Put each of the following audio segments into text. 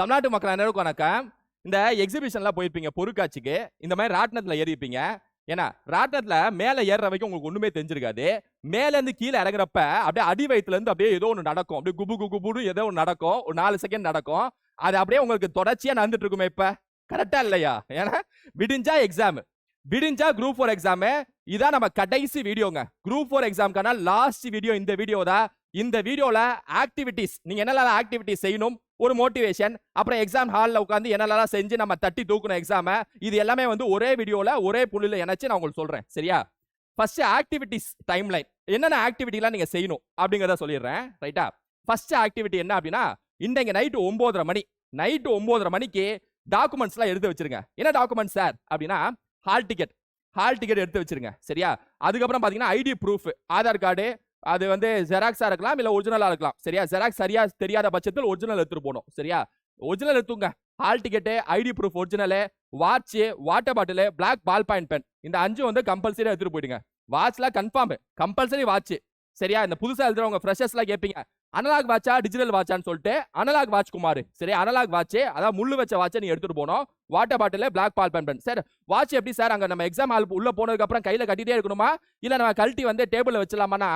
தமிழ்நாட்டு மக்கள் அனைவருக்கும் வணக்கம். இந்த எக்ஸிபிஷன்லாம் போயிருப்பீங்க பொருட்காட்சிக்கு. இந்த மாதிரி ராட்டினத்தில் ஏறிப்பீங்க ஏன்னா ராட்டினத்தில் மேல ஏறுற வரைக்கும் உங்களுக்கு ஒண்ணுமே தெரிஞ்சிருக்காது. மேல இருந்து கீழே இறங்குறப்ப அப்படியே அடி வயித்துல இருந்து அப்படியே ஏதோ ஒன்று நடக்கும். அப்படியே குபு குபுன்னு ஏதோ ஒன்று நடக்கும். ஒரு நாலு செகண்ட் நடக்கும். அது அப்படியே உங்களுக்கு தொடர்ச்சியா நடந்துட்டு இருக்குமே இப்ப. கரெக்டா இல்லையா? ஏன்னா விடிஞ்சா எக்ஸாம் விடிஞ்சா குரூப் ஃபோர் எக்ஸாமு இதான் நம்ம கடைசி வீடியோங்க. குரூப் ஃபோர் எக்ஸாம்க்கான லாஸ்ட் வீடியோ இந்த வீடியோ தான். இந்த வீடியோல ஆக்டிவிட்டிஸ் நீங்க என்னெல்லாம் ஆக்டிவிட்டிஸ் செய்யணும்? ஒரு மோட்டிவேஷன் அப்புறம் எக்ஸாம் ஹாலில் உட்காந்து என்னெல்லாம் செஞ்சு நம்ம தட்டி தூக்கணும் எக்ஸாமை இது எல்லாமே வந்து ஒரே வீடியோல ஒரே புள்ளியில் இணைச்சு நான் உங்களுக்கு சொல்றேன். சரியா? ஃபர்ஸ்ட் ஆக்டிவிட்டிஸ் டைம்லைன் என்னென்ன ஆக்டிவிட்டிலாம் நீங்க செய்யணும் அப்படிங்கிறத சொல்லிடுறேன். ரைட்டா ஃபர்ஸ்ட் ஆக்டிவிட்டி என்ன அப்படின்னா இன்றைக்கு நைட்டு ஒன்பதரை மணி. நைட்டு ஒன்பதரை மணிக்கு டாக்குமெண்ட்ஸ்லாம் எடுத்து வச்சிருங்க. என்ன டாக்குமெண்ட் சார் அப்படின்னா ஹால் டிக்கெட் ஹால் டிக்கெட் எடுத்து வச்சிருங்க. சரியா? அதுக்கப்புறம் பார்த்தீங்கன்னா ஐடி ப்ரூஃப் ஆதார் கார்டு அது வந்து ஜெராக்ஸா இருக்கலாம் இல்ல ஒரிஜினலா இருக்கலாம். சரியா? ஜெராக்ஸ் சரியா தெரியாத பட்சத்தில் ஒரிஜினல் எடுத்துட்டு போகணும். சரியா? ஒரிஜினல் எடுத்துங்க hall ticket ID proof original watch water bottle black ball point pen இந்த அஞ்சு வந்து கம்பல்சரியாக எடுத்துட்டு போயிடுங்க. வாட்ச்லாம் கன்ஃபார்ம் கம்பல்சரி வாட்ச் சரியா? இந்த புதுசா எழுதுறவங்க ஃப்ரெஷர்ஸ்லாம் கேட்பீங்க. அனலாக் வாட்சா டிஜிட்டல் வாட்சான்னு சொல்லிட்டு அனலாக் வாட்ச் குமார். சரி அனலாக் வாட்சே அதாவது முள்ளு வச்ச வாட்சை நீ எடுத்துட்டு போனோம் water bottle black ball pen pen sir watch எப்படி சார் அங்கே நம்ம எக்ஸாம் ஹால் உள்ள போனதுக்கு அப்புறம் கட்டிட்டே இருக்கணுமா? இல்லை நம்ம கழட்டி வந்து டேபிளில் வச்சலாமானா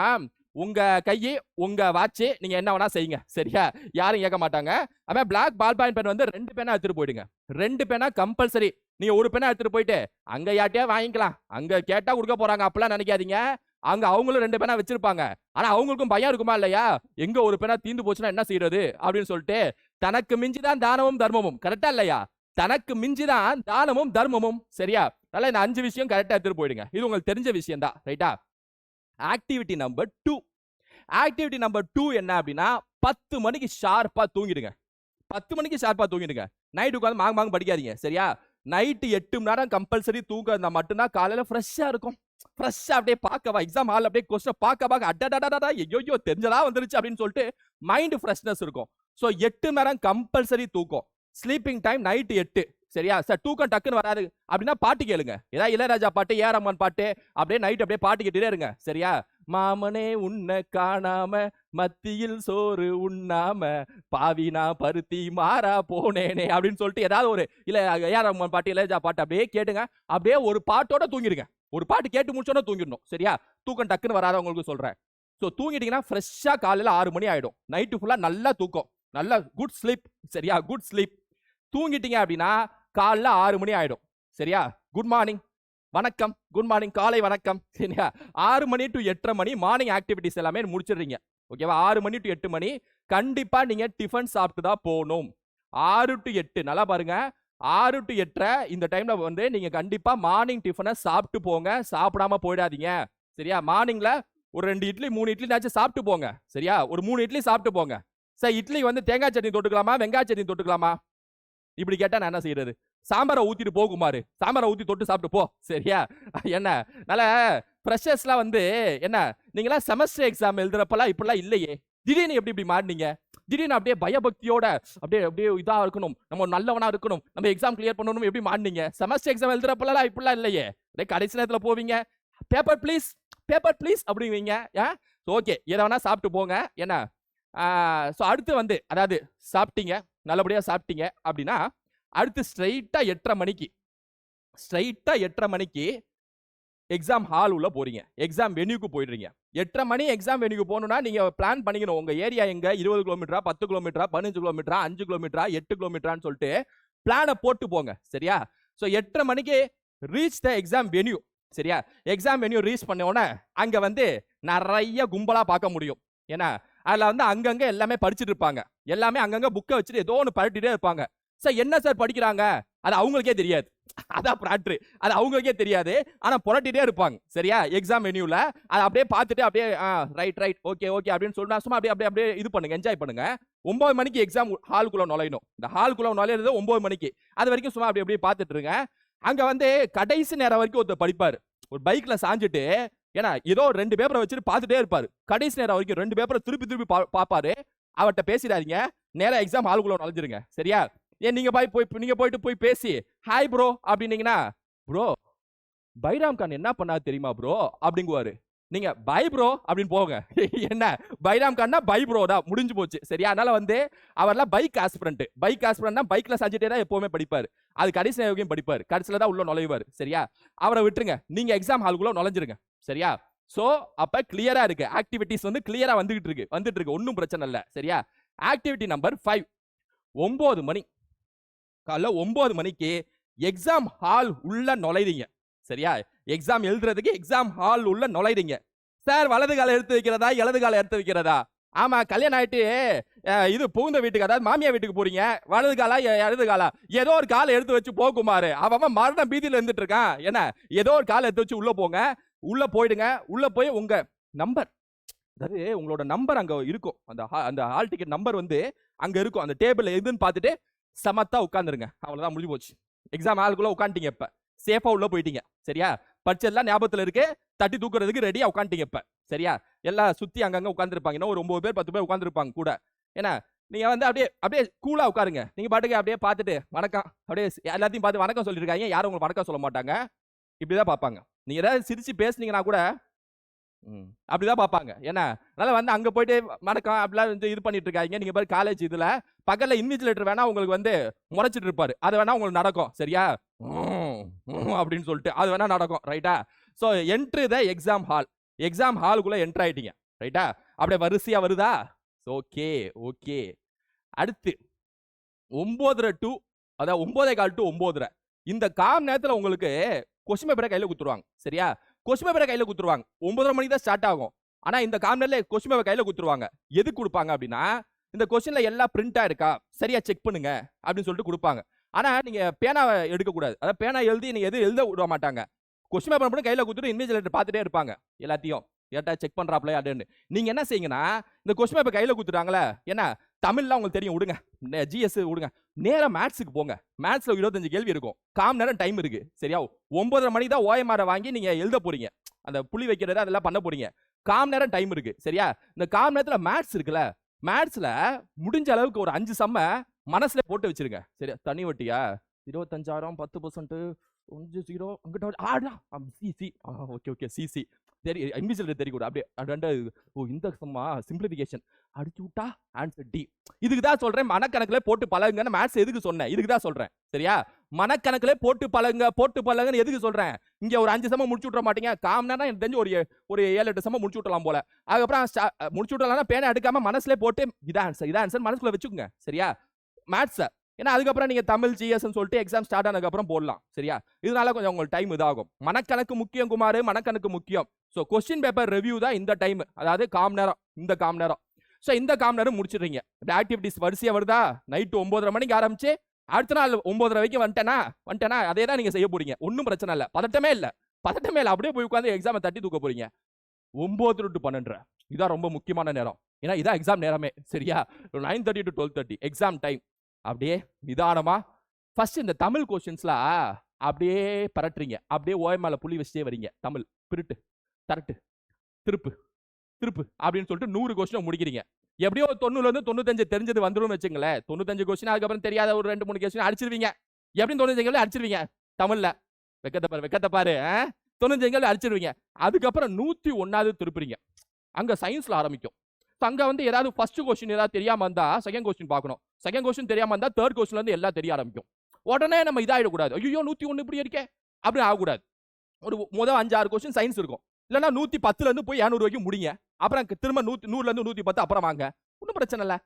உங்க கை உங்க வாட்சு நீங்க என்ன வேணா செய்யுங்க. சரியா? யாரும் கேட்க மாட்டாங்க. அவன் பிளாக் பால் பாயிண்ட் பென் வந்து ரெண்டு பேனா எடுத்துட்டு போயிடுங்க. ரெண்டு பேனா கம்பல்சரி நீங்க ஒரு பேனா எடுத்துட்டு போயிட்டு அங்க யார்ட்டையா வாங்கிக்கலாம். அங்க கேட்டா கொடுக்க போறாங்க அப்பெல்லாம் நினைக்காதீங்க. அங்க அவங்களும் ரெண்டு பேனா வச்சிருப்பாங்க. ஆனா அவங்களுக்கும் பயம் இருக்குமா இல்லையா? எங்க ஒரு பேனா தீந்து போச்சுன்னா என்ன செய்யறது அப்படின்னு சொல்லிட்டு தனக்கு மிஞ்சிதான் தானமும் தர்மமும். கரெக்டா இல்லையா? தனக்கு மிஞ்சிதான் தானமும் தர்மமும். சரியா? அதனால இந்த அஞ்சு விஷயம் கரெக்டா எடுத்துட்டு போயிடுங்க. இது உங்களுக்கு தெரிஞ்ச விஷயம் தான் ரைட்டா activity number two activity number two என்ன அப்படின்னா பத்து மணிக்கு ஷார்ப்பா தூங்கிடுங்க. பத்து மணிக்கு ஷார்ப்பா தூங்கிடுங்க. நைட்டு உட்காந்து மாங்க மாங்க படிக்காதீங்க. சரியா? நைட்டு எட்டு மணி நேரம் கம்பல்சரி தூங்க இருந்தா மட்டும்தான் காலையில ஃப்ரெஷ்ஷாக இருக்கும். ஃப்ரெஷ்ஷா அப்படியே பார்க்கவா எக்ஸாம் ஹால் அப்படியே கொஸ்டின் பார்க்க பார்க்க அடடடடா ஐயோ தெரிஞ்சதா வந்துருச்சு அப்படின்னு சொல்லிட்டு மைண்ட் ஃப்ரெஷ்னஸ் இருக்கும். ஸோ எட்டு மணி நேரம் கம்பல்சரி தூக்கம். ஸ்லீப்பிங் டைம் நைட்டு எட்டு. சரியா? சார் தூக்கம் டக்குன்னு வராது. அப்படின்னா பாட்டு கேளுங்க. ஏதாவது இளையராஜா பாட்டு ஏ ரஹ்மான் பாட்டு அப்படியே நைட் அப்படியே பாட்டு கேட்டுட்டே இருங்க. சரியா? மாமனே உன்னை காணாம மத்தியில் சோறு உண்ணாம பாவினா பருத்தி மாறா போனேனே அப்படின்னு சொல்லிட்டு ஏதாவது ஒரு இல்ல ஏ ரஹ்மான் பாட்டு இளையராஜா பாட்டு அப்படியே கேட்டுங்க. அப்படியே ஒரு பாட்டோட தூங்கிடுங்க ஒரு பாட்டு கேட்டு முடிச்சோன்னா தூங்கிடணும். சரியா? தூக்கம் டக்குன்னு வராதவங்களுக்கு சொல்றேன். ஸோ தூங்கிட்டீங்கன்னா ஃப்ரெஷ்ஷாக காலையில் ஆறு மணி ஆயிடும். நைட்டு ஃபுல்லாக நல்லா தூக்கம். நல்லா குட் ஸ்லீப் சரியா? குட் ஸ்லீப் தூங்கிட்டீங்க அப்படின்னா காலைல ஆறு மணி ஆயிடும். சரியா? குட் மார்னிங் வணக்கம். குட் மார்னிங் காலை வணக்கம். சரியா? ஆறு மணி டு எட்டரை மணி மார்னிங் ஆக்டிவிட்டிஸ் எல்லாமே முடிச்சிடுறீங்க. ஓகேவா ஆறு மணி டு எட்டு மணி. கண்டிப்பா நீங்க டிஃபன் சாப்பிட்டு தான் போகணும் ஆறு டு எட்டு. நல்லா பாருங்க. ஆறு டு எட்டரை இந்த டைம்ல வந்து நீங்க கண்டிப்பா மார்னிங் டிஃபனை சாப்பிட்டு போங்க. சாப்பிடாம போயிடாதீங்க. சரியா? மார்னிங்ல ஒரு ரெண்டு இட்லி மூணு இட்லினாச்சும் சாப்பிட்டு போங்க. சரியா? ஒரு மூணு இட்லி சாப்பிட்டு போங்க. சார் இட்லி வந்து தேங்காய் சட்னி தொட்டுக்கலாமா? வெங்காய சட்னி தொட்டுக்கலாமா? இப்படி கேட்டா நான் என்ன செய்யறது சாம்பாரை ஊத்திட்டு போகுமாறு சாம்பாரை ஊத்தி தொட்டு சாப்பிட்டு போ. சரியா? என்ன? நல்ல ஃப்ரெஷர்ஸ்லாம் வந்து என்ன? நீங்களாம் செமஸ்டர் எக்ஸாம் எழுதுறப்பெல்லாம் இப்படிலாம் இல்லையே. திடீர்னு எப்படி இப்படி மாறினீங்க? திடீர்னு அப்படியே பயபக்தியோட அப்படியே அப்படியே இதா இருக்கணும். நம்ம நல்லவனா இருக்கணும். நம்ம எக்ஸாம் கிளியர் பண்ணணும் எப்படி மாறினீங்க? செமஸ்டர் எக்ஸாம் எழுதுறப்பெல்லாம் இப்படிலாம் இல்லையே. அப்படியே கடைசி நேரத்தில் போவீங்க. பேப்பர் ப்ளீஸ் பேப்பர் ப்ளீஸ் அப்படிங்குவீங்க ஏன்? ஓகே எதை வேணா சாப்பிட்டு போங்க. என்ன? ஸோ அடுத்து வந்து அதாவது சாப்பிட்டீங்க. நல்லபடியாக சாப்பிட்டீங்க அப்படின்னா அடுத்து ஸ்ட்ரைட்டாக எட்டரை மணிக்கு. ஸ்ட்ரைட்டாக எட்டரை மணிக்கு எக்ஸாம் ஹால் உள்ள போறீங்க. எக்ஸாம் வென்யூக்கு போயிடுறீங்க. எட்டரை மணி எக்ஸாம் வென்யூக்கு போகணும்னா நீங்க பிளான் பண்ணிக்கணும். உங்க ஏரியா எங்க? இருபது கிலோமீட்டரா பத்து கிலோமீட்டரா பதினஞ்சு கிலோமீட்டரா அஞ்சு கிலோமீட்டரா எட்டு கிலோமீட்டரான்னு சொல்லிட்டு பிளானை போட்டு போங்க. சரியா? ஸோ எட்டரை மணிக்கு ரீச் த எக்ஸாம் வென்யூ சரியா? எக்ஸாம் வென்யூ ரீச் பண்ண உடனே அங்கே வந்து நிறைய கும்பலா பார்க்க முடியும். ஏன்னா அதில் வந்து அங்கங்கே எல்லாமே படிச்சுட்டு இருப்பாங்க. எல்லாமே அங்கங்கே புக்கை வச்சுட்டு ஏதோ ஒன்று பரட்டிகிட்டே இருப்பாங்க. சார் என்ன சார் படிக்கிறாங்க? அது அவங்களுக்கே தெரியாது. அதான் ப்ராட்ரு அது அவங்களுக்கே தெரியாது. ஆனா புரட்டிட்டே இருப்பாங்க. சரியா? எக்ஸாம் வென்யூல அதை அப்படியே பார்த்துட்டு அப்படியே ரைட் ரைட் ஓகே ஓகே அப்படின்னு சொல்லிட்டு சும்மா அப்படியே அப்படியே அப்படியே இது பண்ணுங்க என்ஜாய் பண்ணுங்க. ஒன்பது மணிக்கு எக்ஸாம் ஹாலுக்குள்ள நுழையணும். இந்த ஹாலுக்குள்ள நுழையிறது ஒன்பது மணிக்கு. அது வரைக்கும் சும்மா அப்படி அப்படியே பார்த்துட்டு இருங்க. அங்க வந்து கடைசி நேரம் வரைக்கும் ஒருத்தர் படிப்பாரு. ஒரு பைக்ல சாஞ்சிட்டு ஏன்னா ஏதோ ரெண்டு பேப்பரை வச்சுட்டு பார்த்துட்டே இருப்பாரு. கடைசி நேரம் வரைக்கும் ரெண்டு பேப்பரை திருப்பி திருப்பி பா- பார்ப்பாரு. அவர்கிட்ட பேசிடாதீங்க. நேரா எக்ஸாம் ஹாலுக்குள்ள நுழைஞ்சிருங்க. சரியா? ஏன் நீங்க போய் போய் நீங்க போயிட்டு போய் பேசி ஹாய் ப்ரோ அப்படின்னீங்கன்னா ப்ரோ பைராம் கான் என்ன பண்ணாது தெரியுமா ப்ரோ அப்படிங்குவாரு. நீங்க பை ப்ரோ அப்படின்னு போங்க. என்ன? பைராம் கான்னா பை ப்ரோ தான். முடிஞ்சு போச்சு. சரியா? அதனால வந்து அவர்லாம் பைக் ஆஸ்பிரண்ட் பைக் ஆஸ்பிரண்ட்னா பைக்ல சஞ்சிட்டே தான் எப்பவுமே படிப்பாரு. அது கடைசி வரைக்கும் படிப்பாரு. கடைசியில் தான் உள்ள நுழைவார். சரியா? அவரை விட்டுருங்க. நீங்க எக்ஸாம் ஹாலுக்குள்ள நுழைஞ்சிருங்க. சரியா? சோ அப்ப கிளியரா இருக்கு. ஆக்டிவிட்டிஸ் வந்து கிளியரா வந்துகிட்டு இருக்கு. வந்துட்டு இருக்கு. ஒன்றும் பிரச்சனை இல்லை. சரியா? ஆக்டிவிட்டி நம்பர் ஃபைவ் ஒன்பது மணி. காலைல ஒன்பது மணிக்கு எக்ஸாம் ஹால் உள்ள நுழைறீங்க சரியா? எக்ஸாம் எழுதுறதுக்கு எக்ஸாம் ஹால் உள்ள நுழைறீங்க சார் வலது காலை எடுத்து வைக்கிறதா? இடது காலை எடுத்து வைக்கிறதா? ஆமா கல்யாணம் ஆயிட்டு இது புகுந்த வீட்டுக்கு அதாவது மாமியா வீட்டுக்கு போறீங்க. வலது காலா இடது காலா? ஏதோ ஒரு காலை எடுத்து வச்சு போகுமாறு. அவன் அவன் பீதியில் பீதியில இருந்துட்டு இருக்கான். என்ன? ஏதோ ஒரு காலை எடுத்து வச்சு உள்ள போங்க. உள்ள போயிடுங்க. உள்ள போய் உங்க நம்பர் அதாவது உங்களோட நம்பர் அங்க இருக்கும். அந்த ஹா- அந்த ஹால் டிக்கெட் நம்பர் வந்து அங்க இருக்கும். அந்த டேபிள் எதுன்னு பார்த்துட்டு சமத்தா உட்காந்துருங்க அவ்வளவுதான் முடிஞ்சு போச்சு. எக்ஸாம் ஆளுக்குள்ள உட்காந்துட்டீங்க இப்போ. சேஃபா உள்ள போயிட்டீங்க. சரியா? படிச்சதெல்லாம் ஞாபகத்துல இருக்கு. தட்டி தூக்குறதுக்கு ரெடியா உட்காந்துட்டீங்க இப்ப. சரியா? எல்லாம் சுத்தி அங்கங்க உட்காந்துருப்பாங்க இன்னும் ஒரு ஒன்பது பேர் பத்து பேர் உட்காந்துருப்பாங்க கூட. ஏன்னா நீங்க வந்து அப்படியே அப்படியே கூலா உட்காருங்க. நீங்க பாட்டுக்கு அப்படியே பார்த்துட்டு வணக்கம். அப்படியே எல்லாத்தையும் பார்த்து வணக்கம் சொல்லிருக்காங்க யாரும் உங்களுக்கு வணக்கம் சொல்ல மாட்டாங்க. இப்படிதான் பார்ப்பாங்க. நீங்க ஏதாவது சிரிச்சு பேசுனீங்கன்னா கூட அப்படிதான் பார்ப்பாங்க. ஏன்னா அதனால வந்து அங்க போயிட்டு மணக்கம் அப்படிலாம் வந்து இது பண்ணிட்டு இருக்காங்க நீங்க பாரு காலேஜ் இதுல பக்கத்துல இன்விஜிலேட்டர் வேணா உங்களுக்கு வந்து முறைச்சிட்டு இருப்பாரு. அது வேணா உங்களுக்கு நடக்கும். சரியா? அப்படின்னு சொல்லிட்டு அது வேணா நடக்கும். ரைட்டா so enter the exam hall exam ஹாலுக்குள்ள enter ஆயிட்டீங்க. ரைட்டா அப்படியே வரிசையா வருதா? ஓகே ஓகே அடுத்து ஒன்பதரை டு அதாவது ஒம்போதே கால் டு ஒம்போதரை. இந்த காம் நேரத்துல உங்களுக்கு கொஸ்டின் பேப்பரை கையில் குத்துருவாங்க சரியா? கொஸ்டின் பேப்பரை கையில கொடுத்துருவாங்க ஒன்பதரை மணிக்கு தான் ஸ்டார்ட் ஆகும். ஆனால் இந்த கார்னரில் நேரத்துல கொஸ்டின் பேப்பர் கையில கொடுத்துருவாங்க எதுக்கு கொடுப்பாங்க அப்படின்னா இந்த கொஸ்டின்ல எல்லாம் பிரிண்டா இருக்கா? சரியா செக் பண்ணுங்க அப்படின்னு சொல்லிட்டு கொடுப்பாங்க. ஆனா நீங்க பேனாவை எடுக்கக்கூடாது. அதாவது பேனா எழுதி நீங்க எதுவும் எழுத விட மாட்டாங்க. கொஸ்டின் பேப்பர் மட்டும் கையில் கொடுத்துட்டு இன்விஜிலேட்டர் பார்த்துட்டே இருப்பாங்க. எல்லாத்தையும். ஏட்டா செக் பண்றாப்ல அப்படின்னு. நீங்க என்ன செய்யுங்கன்னா இந்த கொஸ்டின் பேப்பர் கையில் கொடுத்துட்டாங்களே என்ன? தமிழ்லாம் உங்களுக்கு தெரியும். விடுங்க. ஜிஎஸ் விடுங்க. நேரா மேத்ஸுக்கு போங்க. மேத்ஸ்ல இருபத்தஞ்சு கேள்வி இருக்கும். காம் நேரம் டைம் இருக்கு. சரியா? ஒன்பதரை மணி தான் ஓஎம்ஆரை வாங்கி நீங்க எழுத போறீங்க. அந்த புள்ளி வைக்கிறது அதெல்லாம் பண்ண போறீங்க. காம் நேரம் டைம் இருக்கு. சரியா? இந்த காம் நேரத்துல மேத்ஸ் இருக்குல்ல? மேத்ஸ்ல முடிஞ்ச அளவுக்கு ஒரு அஞ்சு செம்ம மனசுல போட்டு வச்சிருங்க. சரியா? தனி வட்டியா? இருபத்தஞ்சாயிரம் பத்து பர்சன்ட்டு கொஞ்சம் ஜீரோ அங்கிட்ட ஆடா சிசி ஓகே ஓகே சிசி தெரிய தெரி இன்விசிபிள் தெரியக்கூடாது அப்படியே அது ஓ இந்த சம்மா சிம்பிளிஃபிகேஷன் அடிச்சு விட்டா ஆன்சர் டி இதுக்கு தான் சொல்றேன் மனக்கணக்கில் போட்டு பழகுங்கன்னு மேத்ஸ் எதுக்கு சொன்னேன்? இதுக்கு தான் சொல்றேன். சரியா? மனக்கணக்குல போட்டு பழகுங்க போட்டு பழகுன்னு எதுக்கு சொல்றேன்? இங்க ஒரு அஞ்சு சமம் முடிச்சு விட்ற மாட்டீங்க. காமனா எனக்கு தெரிஞ்சு ஒரு ஒரு ஏழு எட்டு சமம் முடிச்சு விட்டலாம் போல. அதுக்கப்புறம் முடிச்சு விட்டலாம்னா பேனை எடுக்காம மனசுல போட்டு இதான் ஆன்சர் இதான் ஆன்சர் மனசுக்குள்ள வச்சுக்கோங்க. சரியா? மேத்ஸை ஏன்னா அதுக்கப்புறம் நீங்கள் தமிழ் ஜிஎஸ்ன்னு சொல்லிட்டு எக்ஸாம் ஸ்டார்ட் ஆனதுக்கப்புறம் போடலாம். சரியா? இதனால கொஞ்சம் உங்களுக்கு டைம் இதாகும். மனக்கணக்கு முக்கியம் குமார் மனக்கணக்கு முக்கியம். ஸோ கொஸ்டின் பேப்பர் ரிவ்யூ தான் இந்த டைம் அதாவது காம் நேரம் இந்த காம் நேரம். ஸோ இந்த காம் நேரம் முடிச்சிடுறீங்க. இந்த ஆக்டிவிட்டிஸ் வரிசையாக வருதா? நைட்டு ஒன்பதரை மணிக்கு ஆரம்பிச்சு அடுத்த நாள் ஒன்பதரை வரைக்கும் வந்துட்டேனா? வந்துட்டேனா? அதே தான் நீங்க செய்ய போறீங்க. ஒன்றும் பிரச்சனை இல்லை. பதட்டமே இல்லை. பதட்டமே இல்லை. அப்படியே போய் உட்காந்து எக்ஸாமை தட்டி தூக்க போறீங்க. ஒன்பது டு பன்னெண்டரை. இதான் ரொம்ப முக்கியமான நேரம். ஏன்னா இதான் எக்ஸாம் நேரமே. சரியா? Nine thirty to twelve thirty exam time அப்படியே நிதானமா ஃபர்ஸ்ட் இந்த தமிழ் கொஸ்டின்ஸ்லாம் அப்படியே பரட்டுறீங்க. அப்படியே ஓயமால புள்ளி வச்சுட்டே வரீங்க தமிழ் பிரிட்டு தரட்டு திருப்பு திருப்பு அப்படின்னு சொல்லிட்டு நூறு கொஸ்டினை முடிக்கிறீங்க. எப்படியோ ஒரு தொண்ணூறுல இருந்து தொண்ணூத்தஞ்சு தெரிஞ்சது வந்துடும் வச்சுங்களேன் தொண்ணூத்தஞ்சு கொஸ்டின் அதுக்கப்புறம் தெரியாத ஒரு ரெண்டு மூணு கொஸ்டின் அடிச்சிருவீங்க. எப்படின்னு தொண்ணூத்தஞ்சு அடிச்சிருவீங்க. தமிழ்ல. வெக்கத்தை பாரு வெக்கத்தை பாரு தொண்ணூத்தஞ்சு அடிச்சிருவீங்க. அதுக்கப்புறம் நூத்தி ஒன்னாவது திருப்புறீங்க. அங்க சயின்ஸ்ல ஆரம்பிக்கும். So, வந்து ஏதாவது ஃபர்ஸ்ட் கொஸ்டின் ஏதாவது தெரியாம இருந்தா செகண்ட் கொஸ்டின் பார்க்கணும். செகண்ட் கொஸ்டின் தெரியாம இருந்தா தேர்ட் கொஸ்டின்ல இருந்து எல்லாம் தெரிய ஆரம்பிக்கும். உடனே நம்ம இதாகிடக்கூடாது ஐயோ நூத்தி ஒன்று இப்படி இருக்கே. அப்படி ஆகக்கூடாது. ஒரு முதல் அஞ்சாறு கொஸ்டின் சயின்ஸ் இருக்கும். இல்லைன்னா நூத்தி பத்துல இருந்து போய் இரநூறு வரைக்கும் முடிங்க. அப்புறம் திரும்ப நூத்தி நூறுல இருந்து நூத்தி பத்து அப்புறம் வாங்க. ஒன்றும் பிரச்சனை இல்லை.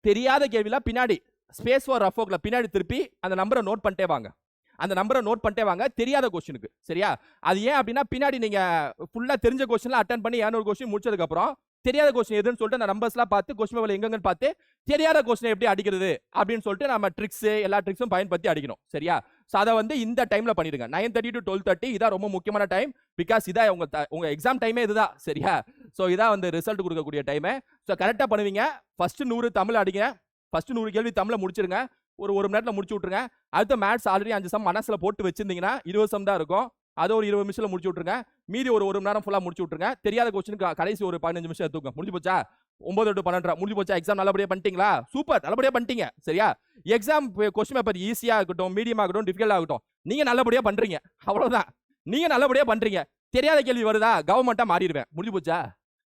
தெரியாத கேள்விலாம் பின்னாடி ஸ்பேஸ் ஃபார் ரஃபோக்ல பின்னாடி திருப்பி அந்த நம்பரை நோட் பண்ணிட்டே வாங்க. அந்த நம்பரை நோட் பண்ணிட்டே வாங்க. தெரியாத கொஸ்டினுக்கு சரியா? அது ஏன் அப்படின்னா பின்னாடி நீங்கள் ஃபுல்லாக தெரிஞ்ச கொஸ்டின்ல அட்டன் பண்ணி இரநூறு கொஸ்டின் முடிச்சதுக்கப்புறம் தெரியாத கொஸ்டின் எதுன்னு சொல்லிட்டு நான் நம்பர்ஸ்லாம் பார்த்து கொஸ்டின் பேப்பர் எங்கெங்கன்னு பார்த்து தெரியாத கொஸ்டின் எப்படி அடிக்கிறது அப்படின்னு சொல்லிட்டு நம்ம ட்ரிக்ஸ் எல்லா ட்ரிக்ஸும் பயன்படுத்தி அடிக்கணும். சரியா? ஸோ அதை வந்து இந்த டைம்ல பண்ணிடுங்க. Nine thirty to twelve thirty இதான் ரொம்ப முக்கியமான டைம் பிகாஸ் இதான் உங்க த- உங்க எக்ஸாம் டைமே இதுதான். சரியா? ஸோ இதான் வந்து ரிசல்ட் கொடுக்கக்கூடிய டைமு ஸோ கரெக்டாக பண்ணுவீங்க. ஃபர்ஸ்ட் நூறு தமிழ் அடிங்க. ஃபர்ஸ்ட் நூறு கேள்வி தமிழை முடிச்சிருங்க. ஒரு ஒரு மணி நேரத்தில் முடிச்சு விட்ருங்க அடுத்த மேத்ஸ் ஆல்ரெடி அஞ்சு சம் மனசுல போட்டு வச்சிருந்தீங்கன்னா இருபது சம் தான் இருக்கும். அதை ஒரு இருபது நிமிஷத்துல முடிச்சு விட்ருங்க மீதி ஒரு ஒரு மணி நேரம் ஃபுல்லாக முடிச்சு விட்ருங்க தெரியாத கொஸ்டினுக்கு கடைசி ஒரு பதினஞ்சு நிமிஷம் எடுத்துங்க முடிஞ்சு போச்சா? ஒன்பது டு பன்னெண்டரை. முடிஞ்சு போச்சா? எக்ஸாம் நல்லபடியா பண்ணிட்டீங்களா? சூப்பர் நல்லபடியா பண்ணிட்டீங்க. சரியா? எக்ஸாம் கொஸ்டின் பேப்பர் ஈஸியா இருக்கட்டும் மீடியமா இருக்கட்டும் டிஃபிகல்ட் ஆகட்டும் நீங்க நல்லபடியா பண்றீங்க. அவ்வளவுதான். நீங்க நல்லபடியா பண்றீங்க. தெரியாத கேள்வி வருதா? கவர்மெண்ட்டா மாறிடுவேன். முடிஞ்சு போச்சா?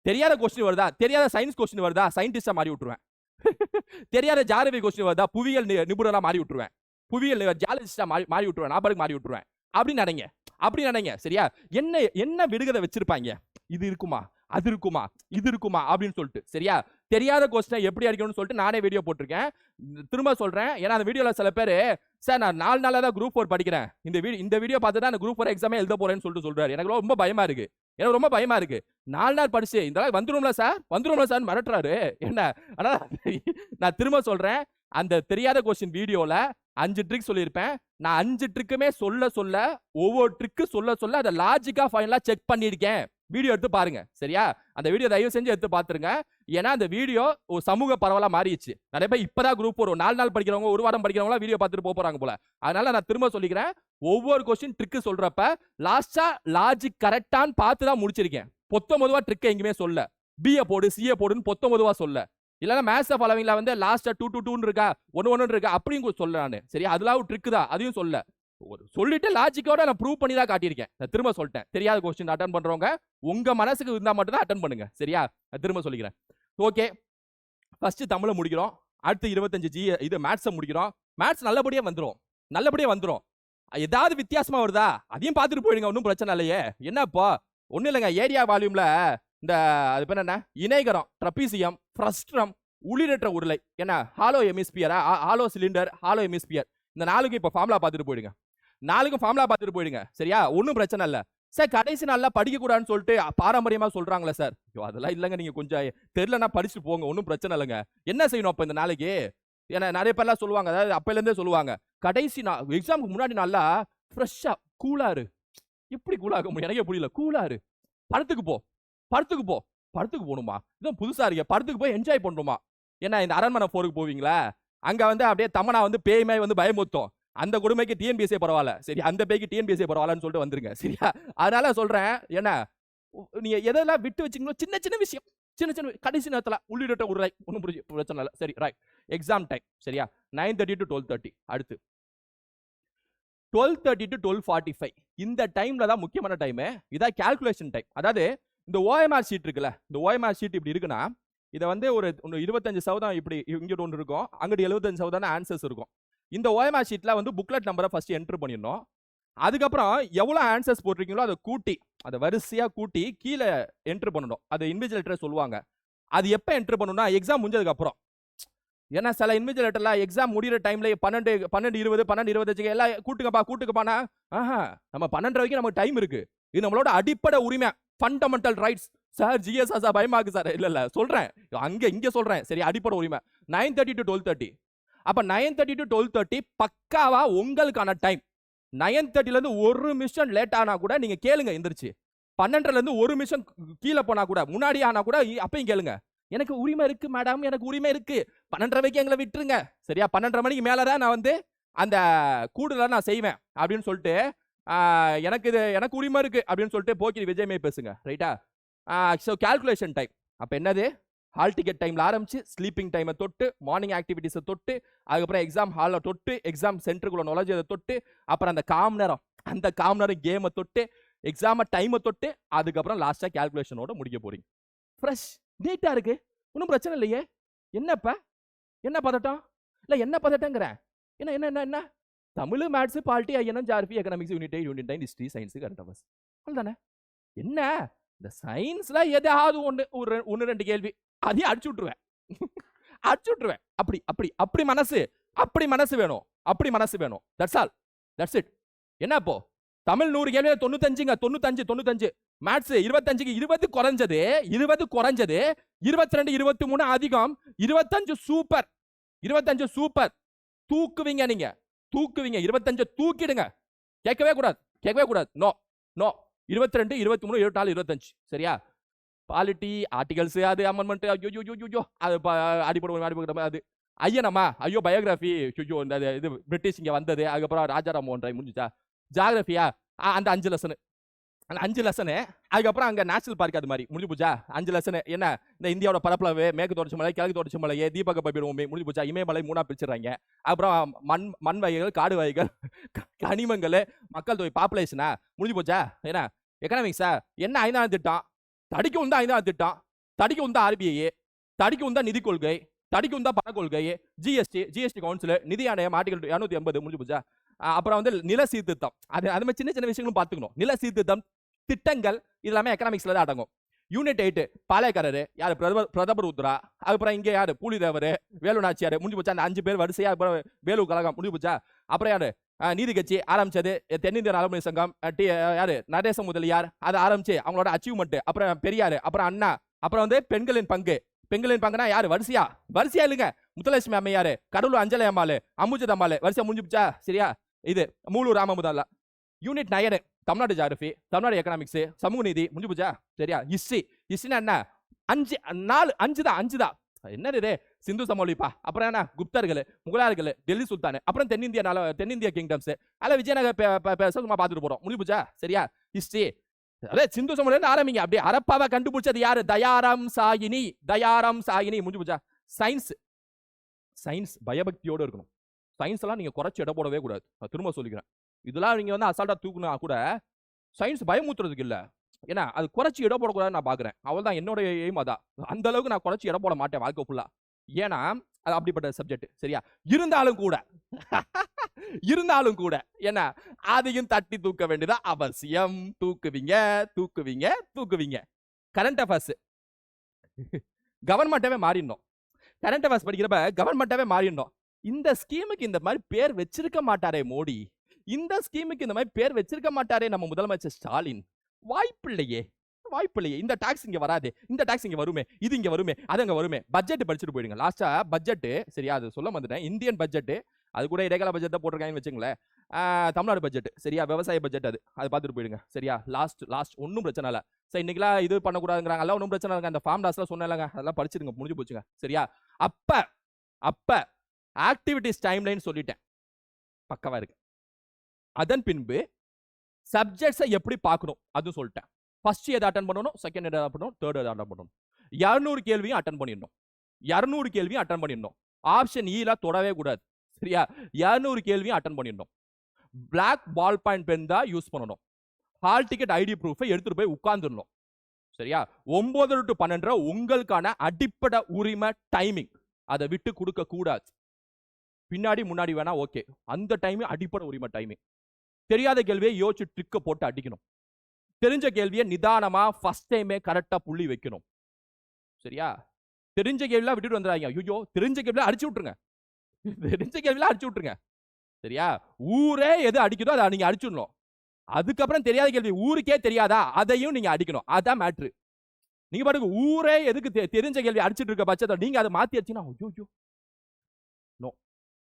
தெரியாத கொஸ்டின் வருதா? தெரியாத சயின்ஸ் கொஸ்டின் வருதா? சயின்டிஸ்டா மாறி விட்டுருவேன். தெரியாத ஜாரவி கொஸ்டின் வருதா? புவியியல் நிபுணராக நிபுணரா மாறி விட்டுருவேன். புவியியல் ஜாலஜிஸ்டாக மாறி மாறி விட்டுருவேன். நான் பாருக்கு மாறி விட்டுருவேன். அப்படின்னு நினைங்க. அப்படி நினைங்க. சரியா? என்ன என்ன விடுகதை வச்சிருப்பாங்க? இது இருக்குமா? அது இருக்குமா? இது இருக்குமா? அப்படின்னு சொல்லிட்டு. சரியா? தெரியாத கொஸ்டினை எப்படி அடிக்கணும்னு சொல்லிட்டு நானே வீடியோ போட்டிருக்கேன். திரும்ப சொல்றேன். ஏன்னா அந்த வீடியோல சில பேர் சார் நான் நாலு நாளாக தான் குரூப் ஃபோர் படிக்கிறேன். இந்த வீடியோ இந்த வீடியோ பார்த்து தான் குரூப் ஃபோர் எக்ஸாமே எழுத போகிறேன்னு சொல்லிட்டு சொல்றாரு. எனக்கு ரொம்ப பயமா இருக்கு. எனக்கு ரொம்ப பயமா இருக்கு. நாலு நாள் படிச்சு இந்த நாள் சார்? வந்துரும்ல சார் மிரட்டுறாரு. என்ன? ஆனால் நான் திரும்ப சொல்றேன். அந்த தெரியாத கொஸ்டின் வீடியோல அஞ்சு ட்ரிக் சொல்லியிருப்பேன். நான் அஞ்சு ட்ரிக்குமே சொல்ல சொல்ல ஒவ்வொரு ட்ரிக்கு சொல்ல சொல்ல அதை லாஜிக்கா ஃபைனலாக செக் பண்ணியிருக்கேன். வீடியோ எடுத்து பாருங்க. சரியா? அந்த வீடியோ தயவு செஞ்சு எடுத்து பாத்துருங்க. ஏன்னா அந்த வீடியோ ஒரு சமூக பரவலா மாறிடுச்சு. நிறைய பேர் இப்பதான் குரூப் ஒரு நாலு நாள் படிக்கிறவங்க ஒரு வாரம் படிக்கிறவங்களாம் வீடியோ பார்த்துட்டு போக போறாங்க போல. அதனால நான் திரும்ப சொல்லிக்கிறேன். ஒவ்வொரு கொஸ்டின் ட்ரிக்கு சொல்றப்ப லாஸ்டா லாஜிக் கரெக்டான்னு பார்த்து தான் முடிச்சிருக்கேன். பொத்த பொதுவா ட்ரிக்கை எங்கேயுமே சொல்ல. பிஏ போடு சிஏ போடுன்னு பொத்த பொதுவா சொல்ல. இல்லைன்னா மேத்ஸ் ஃபாலோவிங்ல வந்து லாஸ்ட்டாக டூ டூ டூன்னு இருக்கா? ஒன்று ஒன்று இருக்கா? அப்படியும் சொல்ல நான். சரி அதெல்லாம் ஒரு ட்ரிக் தான். அதையும் சொல்ல ஒரு சொல்லிட்டு லாஜிக்கோட நான் ப்ரூவ் பண்ணி தான் காட்டியிருக்கேன். நான் திரும்ப சொல்லிட்டேன். தெரியாத கொஸ்டின் அட்டன் பண்றவங்க உங்க மனசுக்கு இருந்தா மட்டும் தான் அட்டன் பண்ணுங்க. சரியா? நான் திரும்ப சொல்லிக்கிறேன். ஓகே ஃபஸ்ட்டு தமிழை முடிக்கிறோம். அடுத்து இருபத்தஞ்சு ஜி இது மேத்ஸை முடிக்கிறோம். மேத்ஸ் நல்லபடியா வந்துரும். நல்லபடியா வந்துரும். ஏதாவது வித்தியாசமா வருதா? அதையும் பார்த்துட்டு போயிடுங்க. ஒன்றும் பிரச்சனை இல்லையே. என்னப்பா? ஒன்றும் இல்லைங்க. ஏரியா வால்யூம்ல இந்த அது பேர் என்ன? இணைகரம் ட்ரபீசியம் ஃப்ரஸ்ட்ரம் உளிரற்ற உருளை. என்ன? ஹாலோ எமிஸ்பியரா ஹாலோ சிலிண்டர் ஹாலோ எமிஸ்பியர் இந்த நாளுக்கு இப்போ ஃபார்முலா பார்த்துட்டு போயிடுங்க. நாளுக்கும் ஃபார்முலா பார்த்துட்டு போயிடுங்க. சரியா? ஒன்றும் பிரச்சனை இல்லை. சார் கடைசி நாளில் படிக்கக்கூடாதுன்னு சொல்லிட்டு பாரம்பரியமா சொல்கிறாங்களே சார். ஐயோ அதெல்லாம் இல்லைங்க. நீங்க கொஞ்சம் தெரியலன்னா படிச்சுட்டு போங்க. ஒன்றும் பிரச்சனை இல்லைங்க. என்ன செய்யணும் அப்போ இந்த நாளைக்கு? ஏன்னா நிறைய பேர்லாம் சொல்லுவாங்க. அதாவது அப்போலேருந்தே இருந்தே சொல்லுவாங்க. கடைசி நாள் எக்ஸாமுக்கு முன்னாடி நல்லா ஃப்ரெஷ்ஷா கூலாரு எப்படி கூலாக முடியும். எனக்கே புரியல. கூலாரு படத்துக்கு போ. படத்துக்கு போ படத்துக்கு போகணுமா? இதுவும் புதுசா இருக்கு படத்துக்கு போய் என்ஜாய் பண்ணணுமா ஏன்னா இந்த அரண்மனை போருக்கு போவீங்களா? அங்க வந்து அப்படியே தமனா வந்து பேய்மை வந்து பயமுறுத்தும். அந்த கொடுமைக்கு டிஎன்பிஎஸ்ஏ பரவாயில்ல. சரி அந்த பேய்க்கு டிஎன்பிஎஸ்ஏ பரவாயில்லன்னு சொல்லிட்டு வந்துருங்க. சரியா? அதனால சொல்றேன் என்ன நீங்க எதெல்லாம் விட்டு வச்சீங்களோ சின்ன சின்ன விஷயம். சின்ன சின்ன கடைசி நேரத்துல உள்ளிட்ட ஒரு ரைட் ஒன்றும் புரிஞ்சு பிரச்சனை இல்லை. சரி ரைட் எக்ஸாம் டைம் சரியா? Nine thirty to twelve thirty அடுத்து. Twelve thirty to twelve forty five இந்த டைம்ல தான் முக்கியமான டைம் இதான் கால்குலேஷன் டைம் அதாவது இந்த ஓஎம்ஆர் ஷீட் இருக்குல்ல இந்த ஓஎம்ஆர் ஷீட் இப்படி இருக்குன்னா இதை வந்து ஒரு ஒன்று இருபத்தஞ்சு சதவீதம் இப்படி இங்கிட்டு ஒன்று இருக்கும் அங்கிட்டு எழுபத்தஞ்சு சதவீதம் ஆன்சர்ஸ் இருக்கும். இந்த ஓஎம்ஆர் ஷீட்ல வந்து புக்லெட் நம்பரை ஃபர்ஸ்ட் என்ட்ரு பண்ணிடணும். அதுக்கப்புறம் எவ்வளோ ஆன்சர்ஸ் போட்டிருக்கீங்களோ அதை கூட்டி அதை வரிசையா கூட்டி கீழே என்ட்ரு பண்ணணும். அதை இன்விஜுவல் இன்விஜிலேட்டர் சொல்லுவாங்க. அது எப்போ என்ட்ரு பண்ணணும்னா எக்ஸாம் முடிஞ்சதுக்கு அப்புறம் ஏன்னா சில இன்விஜிலேட்டர்ல எக்ஸாம் முடிகிற டைம்ல பன்னெண்டு பன்னெண்டு இருபது பன்னெண்டு இருபத்தஞ்சுக்கு எல்லாம் கூட்டுக்கப்பா கூட்டுக்கப்பானா ஆஹா நம்ம பன்னெண்டு வரைக்கும் நமக்கு டைம் இருக்கு. இது நம்மளோட அடிப்படை உரிமை. Fundamental rights sir GS sir பயமாக்கு sir இல்ல இல்ல சொல்றேன். அங்க இங்க சொல்றேன். சரி அடிப்படை உரிமை. Nine thirty to twelve thirty அப்ப nine thirty to twelve thirty பக்காவா உங்களுக்கான டைம் நைன் தேர்ட்டில இருந்து ஒரு மிஷன் லேட் ஆனா கூட நீங்க கேளுங்க எந்திரிச்சு. பன்னெண்டுலேருந்து ஒரு மிஷன் கீழே போனா கூட முன்னாடி ஆனா கூட அப்பையும் அப்பயும் கேளுங்க. எனக்கு உரிமை இருக்கு மேடம் எனக்கு உரிமை இருக்கு. பன்னெண்டரை வரைக்கும் எங்களை விட்டுருங்க. சரியா? பன்னெண்டரை மணிக்கு மேலே தான் நான் வந்து அந்த கூடுதலா நான் செய்வேன் அப்படின்னு சொல்லிட்டு எனக்கு இது எனக்கு உரிமை இருக்கு அப்படின்னு சொல்லிட்டு போக்கிரி விஜயமே பேசுங்க. ரைட்டா? ஸோ கால்குலேஷன் டைம் அப்போ என்னது? ஹால் டிக்கெட் டைம்ல ஆரம்பிச்சு ஸ்லீப்பிங் டைமை தொட்டு மார்னிங் ஆக்டிவிட்டீஸை தொட்டு அதுக்கப்புறம் எக்ஸாம் ஹாலில் தொட்டு எக்ஸாம் சென்டருக்குள்ள நுழைஞ்சதை தொட்டு அப்புறம் அந்த காம் நேரம் அந்த காம் நேரம் கேமை தொட்டு எக்ஸாமை டைமை தொட்டு அதுக்கப்புறம் லாஸ்ட்டாக கால்குலேஷனோட முடிக்க போகிறீங்க ஃப்ரெஷ் நீட்டாக இருக்கு. ஒன்றும் பிரச்சனை இல்லையே. என்னப்பா? என்ன பதட்டம்? இல்லை என்ன பதட்டங்கிறேன் என்ன என்ன என்ன என்ன? Tamil maths polity INM ஜார்பி economics unit unit nine history science current affairs அவ்வளோதானே என்ன? இந்த சயின்ஸ்ல எதாவது ஒன்று ஒரு ஒன்று ரெண்டு கேள்வி அதையும் அடிச்சு விட்டுருவேன். அடிச்சு விட்டுருவேன். அப்படி அப்படி அப்படி மனசு அப்படி மனசு வேணும். அப்படி மனசு வேணும். தட்ஸ் ஆல் தட்ஸ் இட் என்ன இப்போ தமிழ் நூறு கேள்வி தொண்ணூத்தஞ்சுங்க. தொண்ணூத்தஞ்சு தொண்ணூத்தஞ்சு. மேத்ஸ் இருபத்தஞ்சுக்கு இருபது குறைஞ்சது இருபது குறைஞ்சது இருபத்தி ரெண்டு இருபத்தி மூணு அதிகம் இருபத்தஞ்சு சூப்பர் இருபத்தஞ்சு சூப்பர் தூக்குவீங்க நீங்க. தூக்குவீங்க. இருபத்தஞ்சு தூக்கிடுங்க. கேட்கவே கூடாது. கேட்கவே கூடாது. நோ நோ இருபத்தி ரெண்டு இருபத்தி மூணு இருபத்தி நாலு இருபத்தஞ்சு. சரியா? பாலிட்டி ஆர்டிகல்ஸ் அது அமெண்ட்மெண்ட் ஐயோ ஐயோ ஐயோ அது அடிப்படை அடிப்படை அது ஐயனம்மா. ஐயோ பயோகிராஃபி ஐயோ இந்த இது- பிரிட்டிஷ் இங்க வந்தது. அதுக்கப்புறம் ராஜாராம் ஒன்றை முடிஞ்சுச்சா? ஜாகிரபியா அந்த அஞ்சு லெசனு அந்த அஞ்சு லெசனு அதுக்கப்புறம் அங்க நேஷனல் பார்க் அது மாதிரி முடிஞ்சு போச்சா அஞ்சு லெசனு என்ன? இந்த இந்தியாவோட பரப்பளவு மேற்கு தொடர்ச்சி மலை கிழக்கு தொடர்ச்சி மலையே தீபக பபிரூமி முடிஞ்சு போச்சா இமயமலை மூணாக பிரிச்சுறாங்க அப்புறம் மண் மண் வகைகள் காடு வகைகள் கனிமங்கள் மக்கள் தொகை பாப்புலேஷனா முடிஞ்சு போச்சா என்ன? எக்கனாமிக்ஸா என்ன ஐந்தாவது திட்டம்? தடிக்க உந்தா ஐந்தாவது திட்டம் தடிக்க உந்தா ஆர்பிஐ தடிக்க உந்தா நிதி கொள்கை தடிக்க உந்தா பண கொள்கை ஜிஎஸ்டி ஜிஎஸ்டி கவுன்சில் நிதி ஆணையம் ஆர்டிகல் இரநூத்தி எண்பது முடிஞ்சு போச்சா அப்புறம் வந்து நில சீர்திருத்தம் அது அது மாதிரி சின்ன சின்ன விஷயங்களும் பார்த்துக்கணும். நில சீர்திருத்தம் திட்டங்கள் இதெல்லாமே எக்கனாமிக்ஸில் எக்கனாமிக்ஸ்ல தான் அடங்கும். யூனிட் எயிட்டு பாளையக்காரரு யாரு? பிரதமர் பிரதமர் உத்ரா அதுக்கப்புறம் இங்க யாரு? பூலிதேவர் வேலு நாச்சியார் முடிஞ்சு போச்சா? அந்த அஞ்சு பேர் வரிசையா அப்புறம் வேலு கழகம் முடிஞ்சு போச்சா? அப்புறம் யாரு? அஹ் நீதி கட்சி ஆரம்பிச்சது தென்னிந்திய நலமணி சங்கம் டி யார் யாரு? நடேச முதலியார். அதை ஆரம்பிச்சு அவங்களோட அச்சீவ்மெண்ட் அப்புறம் பெரியாரு அப்புறம் அண்ணா அப்புறம் வந்து பெண்களின் பங்கு. பெண்களின் பங்குனா யாரு? வரிசையா? வரிசையா இல்லைங்க. முத்தலட்சுமி அம்மையாரு கடலூர் அஞ்சலி அம்மாள் அம்புஜத் அம்மாள். வரிசையா முடிஞ்சு போச்சா? சரியா? இது மூலூர் ராமமுதல்லா unit nine Tamil Nadu geography Tamil Nadu economics சமூக நீதி முடிஞ்சு போச்சா? சரியா? ஹிஸ்ட்ரி ஹிஸ்ட்ரினா என்ன? அஞ்சு நாலு அஞ்சு தான் அஞ்சு தான் என்னது இது? சிந்து சமோலிப்பா அப்புறம் என்ன? குப்தர்கள் முகலாயர்கள் டெல்லி சுல்தான். அப்புறம் தென்னிந்திய நல தென்னிந்திய கிங்டம்ஸ் அதில் விஜயநகர் பே- சும்மா பார்த்துட்டு போறோம். முடிஞ்சு போச்சா? சரியா? ஹிஸ்ட்ரி அதே சிந்து சமோலிருந்து ஆரம்பிங்க. அப்படியே அரப்பாவை கண்டுபிடிச்சது யாரு? தயாராம் சாயினி. தயாராம் சாயினி. முடிஞ்சு போச்சா? சயின்ஸ் சயின்ஸ் பயபக்தியோடு இருக்கணும். சயின்ஸ் எல்லாம் நீங்க குறைச்சு இட போடவே கூடாது. நான் திரும்ப சொல்லிக்கிறேன். இதெல்லாம் நீங்க வந்து அசால்ட்டாக தூக்குனா கூட சயின்ஸ் பயமுத்துறதுக்கு இல்ல. ஏன்னா அது குறைச்சி இட போடக்கூடாதுன்னு நான் பாக்குறேன். அவள் தான் என்னோட எய்ம் அதான். அந்த அளவுக்கு நான் குறைச்சி இட போட மாட்டேன் வாழ்க்கை ஃபுல்லாக ஏன்னா அது அப்படிப்பட்ட சப்ஜெக்ட் சரியா? இருந்தாலும் கூட இருந்தாலும் கூட என்ன? அதையும் தட்டி தூக்க வேண்டியதா அவசியம். தூக்குவீங்க தூக்குவீங்க தூக்குவீங்க. கரண்ட் அஃபேர்ஸ் கவர்மெண்ட்டாவே மாறிடணும். கரண்ட் அஃபேர்ஸ் படிக்கிறப்ப கவர்மெண்ட்டாவே மாறிடணும். இந்த ஸ்கீமுக்கு இந்த மாதிரி பேர் வச்சிருக்க மாட்டாரே மோடி. இந்த ஸ்கீமுக்கு இந்த மாதிரி பேர் வச்சிருக்க மாட்டாரே நம்ம முதலமைச்சர் ஸ்டாலின். வாய்ப்பில்லையே. வாய்ப்பில்லையே. இந்த டாக்ஸ் இங்க வராது. இந்த டாக்ஸ் இங்க வருமே. இது இங்க வருமே. அது அங்க வருமே. பட்ஜெட் படிச்சுட்டு போயிடுங்க. லாஸ்டா பட்ஜெட் சரியா அது சொல்ல வந்துட்டேன் இந்தியன் பட்ஜெட் அது கூட இடைக்கால பட்ஜெட் தான் போட்டிருக்காங்கன்னு வச்சுங்களேன் தமிழ்நாடு பட்ஜெட் சரியா? விவசாய பட்ஜெட் அது. அது பார்த்துட்டு போயிடுங்க. சரியா? லாஸ்ட் லாஸ்ட் ஒன்றும் பிரச்சனை இல்லை. சரி இன்னைக்கெல்லாம் இது பண்ணக்கூடாதுங்கிறாங்க. எல்லாம் ஒன்றும் பிரச்சனை இல்லைங்க. அந்த ஃபார்ம் லாஸ்ட்லாம் சொன்னாங்க அதெல்லாம் படிச்சிருங்க முடிஞ்சு போச்சுங்க. சரியா? அப்ப அப்ப ஆக்டிவிட்டிஸ் டைம்லைன்னு சொல்லிட்டேன். பக்கவா இருக்கு. அதன் பின்பு சப்ஜெக்ட்ஸை எப்படி பார்க்கணும்? அதுவும் சொல்லிட்டேன். ஃபர்ஸ்ட் எதை அட்டன் பண்ணணும்? செகண்ட் எதை பண்ணணும்? தேர்ட் எதை அட்டன் பண்ணணும்? இரநூறு கேள்வியும் அட்டன் பண்ணிடணும். இரநூறு கேள்வியும் அட்டன் பண்ணிடணும். ஆப்ஷன் e ஈல தொடவே கூடாது. சரியா? இரநூறு கேள்வியும் அட்டன் பண்ணிடணும். பிளாக் பால் பாயிண்ட் பென் தான் யூஸ் பண்ணணும். ஹால் டிக்கெட் ஐடி ப்ரூஃபை எடுத்துட்டு போய் உட்காந்துடணும் சரியா? ஒம்பது டு பன்னெண்டரை உங்களுக்கான அடிப்படை உரிமை டைமிங் அதை விட்டு கொடுக்க கூடாது. பின்னாடி முன்னாடி வேணா ஓகே அந்த டைம் அடிப்படை உரிமை டைமிங் தெரியாத கேள்வியை யோசிச்சு ட்ரிக்க போட்டு அடிக்கணும். தெரிஞ்ச கேள்வியை நிதானமா ஃபர்ஸ்ட் டைமே கரெக்டா புள்ளி வைக்கணும். சரியா? தெரிஞ்ச கேள்விலாம் விட்டுட்டு வந்துடாதீங்க ஐயோ தெரிஞ்ச கேள்விலாம் அடிச்சு விட்டுருங்க. தெரிஞ்ச கேள்விலாம் அடிச்சு விட்டுருங்க. சரியா? ஊரே எது அடிக்குதோ அதை நீங்க அடிச்சுடணும். அதுக்கப்புறம் தெரியாத கேள்வி ஊருக்கே தெரியாதா? அதையும் நீங்க அடிக்கணும். அதான் மேட்ரு நீங்க பாட்டுக்கு ஊரே எதுக்கு தெரிஞ்ச கேள்வி அடிச்சுட்டு இருக்க பட்சத்தை நீங்க அதை மாத்தி அடிச்சுன்னா ஐயோ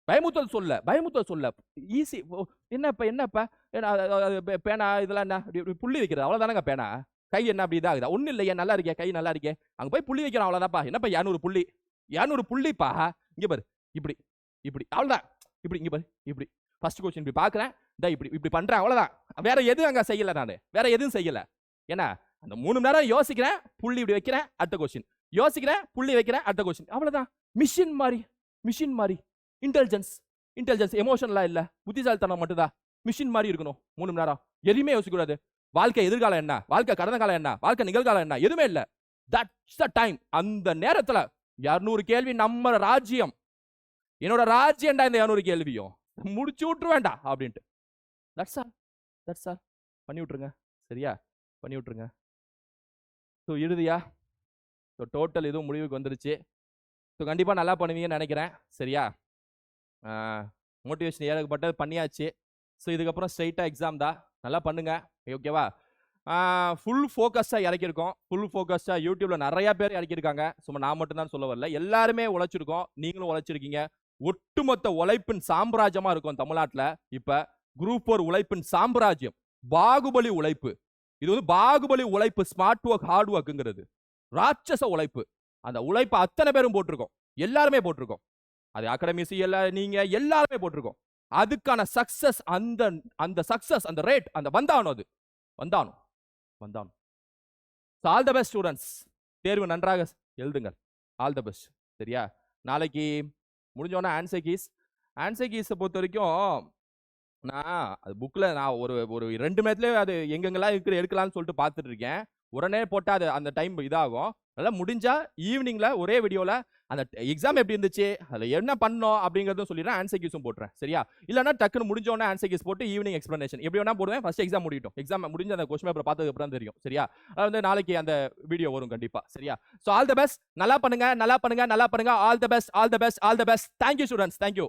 பயமுத்தல் சொல்ல பயமுத்தல் சொல்ல. ஈஸி என்னப்பா என்னப்பா? பேனா இதெல்லாம் என்ன? இப்படி புள்ளி வைக்கிறது. அவ்வளோதானங்க பேனா? கை என்ன அப்படி இதாகுதா? ஒன்றும் இல்லையா நல்லா இருக்கே கை நல்லா இருக்கே. அங்கே போய் புள்ளி வைக்கிறோம் அவ்வளோதாப்பா என்னப்பா இரநூறு புள்ளி? இரநூறு புள்ளிப்பா? இங்கே பாரு. இப்படி இப்படி அவ்வளோதான் இப்படி இங்கே பாரு இப்படி. ஃபர்ஸ்ட் கொஸ்டின் இப்படி பார்க்குறேன் இந்த இப்படி இப்படி பண்ணுறேன் அவ்வளோதான் வேற எதுவும் அங்கே செய்யல நான். வேற எதுவும் செய்யல. ஏன்னா அந்த மூணு மணி நேரம் யோசிக்கிறேன் புள்ளி இப்படி வைக்கிறேன் அடுத்த கொஸ்டின் யோசிக்கிறேன் புள்ளி வைக்கிறேன் அடுத்த கொஸ்டின் அவ்வளோதான் மிஷின் மாதிரி மிஷின் மாதிரி இன்டெலிஜென்ஸ் இன்டெலிஜென்ஸ் எமோஷனலாக இல்லை? புத்திசாலித்தனம் மட்டும்தான் மிஷின் மாதிரி இருக்கணும். மூணு மணி நேரம். எதுவுமே யோசிக்கக்கூடாது. வாழ்க்கை எதிர்காலம் என்ன? வாழ்க்கை கடந்த காலம் என்ன? வாழ்க்கை நிகழ்காலம் என்ன? எதுவுமே இல்லை. தட்ஸ் த டைம் அந்த நேரத்தில் இரநூறு கேள்வி நம்ம ராஜ்யம். என்னோட ராஜ்யம்டா இந்த இரநூறு கேள்வியும்? முடிச்சு விட்டுருவேண்டா அப்படின்ட்டு. தட்ஸ் ஆல் தட்ஸ் ஆல் பண்ணி விட்ருங்க சரியா? பண்ணி விட்ருங்க ஸோ இறுதியா ஸோ டோட்டல் இதுவும் முடிவுக்கு வந்துருச்சு. ஸோ கண்டிப்பாக நல்லா பண்ணுவீங்கன்னு நினைக்கிறேன். சரியா? மோட்டிவேஷன் ஏகப்பட்டது பண்ணியாச்சு. ஸோ இதுக்கப்புறம் ஸ்ட்ரைட்டாக எக்ஸாம் தான். நல்லா பண்ணுங்க. ஓகேவா ஃபுல் ஃபோக்கஸ்டாக இறக்கியிருக்கோம். ஃபுல் ஃபோக்கஸ்டாக யூடியூப்ல நிறைய பேர் இறக்கியிருக்காங்க. சும்மா நான் மட்டும்தான் சொல்ல வரல. எல்லாருமே உழைச்சிருக்கோம். நீங்களும் உழைச்சிருக்கீங்க. ஒட்டுமொத்த உழைப்பின் சாம்ராஜ்யமா இருக்கும் தமிழ்நாட்டில். இப்போ குரூப் ஃபோர் உழைப்பின் சாம்ராஜ்யம். பாகுபலி உழைப்பு. இது வந்து பாகுபலி உழைப்பு ஸ்மார்ட் ஒர்க் ஹார்ட் ஒர்க்குங்கிறது ராட்சச உழைப்பு. அந்த உழைப்பை அத்தனை பேரும் போட்டிருக்கோம். எல்லாருமே போட்டிருக்கோம். அது அகாடமிசி எல்லா நீங்க எல்லாருமே போட்டிருக்கோம். அதுக்கான சக்சஸ் அந்த அந்த சக்சஸ் அந்த ரேட் அந்த வந்தானோ அது? வந்தானோ? வந்தானோ. ஆல் த பெஸ்ட் ஸ்டூடெண்ட்ஸ் தேர்வு நன்றாக எழுதுங்கள். ஆல் த பெஸ்ட் சரியா? நாளைக்கு முடிஞ்சோன்னா ஆன்சர் கீஸ் ஆன்சர் கீஸை பொறுத்த வரைக்கும் நான் அது புக்கில் நான் ஒரு ஒரு ரெண்டு மேத்துலேயே அது எங்கெங்கெல்லாம் இருக்கிற எடுக்கலாம்னு சொல்லிட்டு பார்த்துட்டு இருக்கேன். உடனே போட்டால் அது அந்த டைம் இதாகும். அதெல்லாம் முடிஞ்சால் ஈவினிங்கில் ஒரே வீடியோவில் அந்த எக்ஸாம் எப்படி இருந்துச்சு? அதில் என்ன பண்ணோம் அப்படிங்கிறதும் சொல்லிடுறேன். ஆன்சர் கீஸும் போட்டுறேன். சரியா? இல்லைன்னா டக்குனு முடிஞ்சோடனே ஆன்சர் கீஸ் போட்டு ஈவினிங் எக்ஸ்ப்ளனேஷன் எப்படி வேணா போடுவேன். ஃபஸ்ட் எக்ஸாம் முடியட்டும். எக்ஸாம் முடிஞ்ச அந்த கொஸ்டின் பேப்பர் பார்த்ததுக்கு அப்புறம் தெரியும். சரியா? அது வந்து நாளைக்கு அந்த வீடியோ வரும் கண்டிப்பா. சரியா? ஸோ ஆல் த பெஸ்ட் நல்லா பண்ணுங்க நல்லா பண்ணுங்க நல்லா பண்ணுங்க. All the best all the best all the best thank you students thank you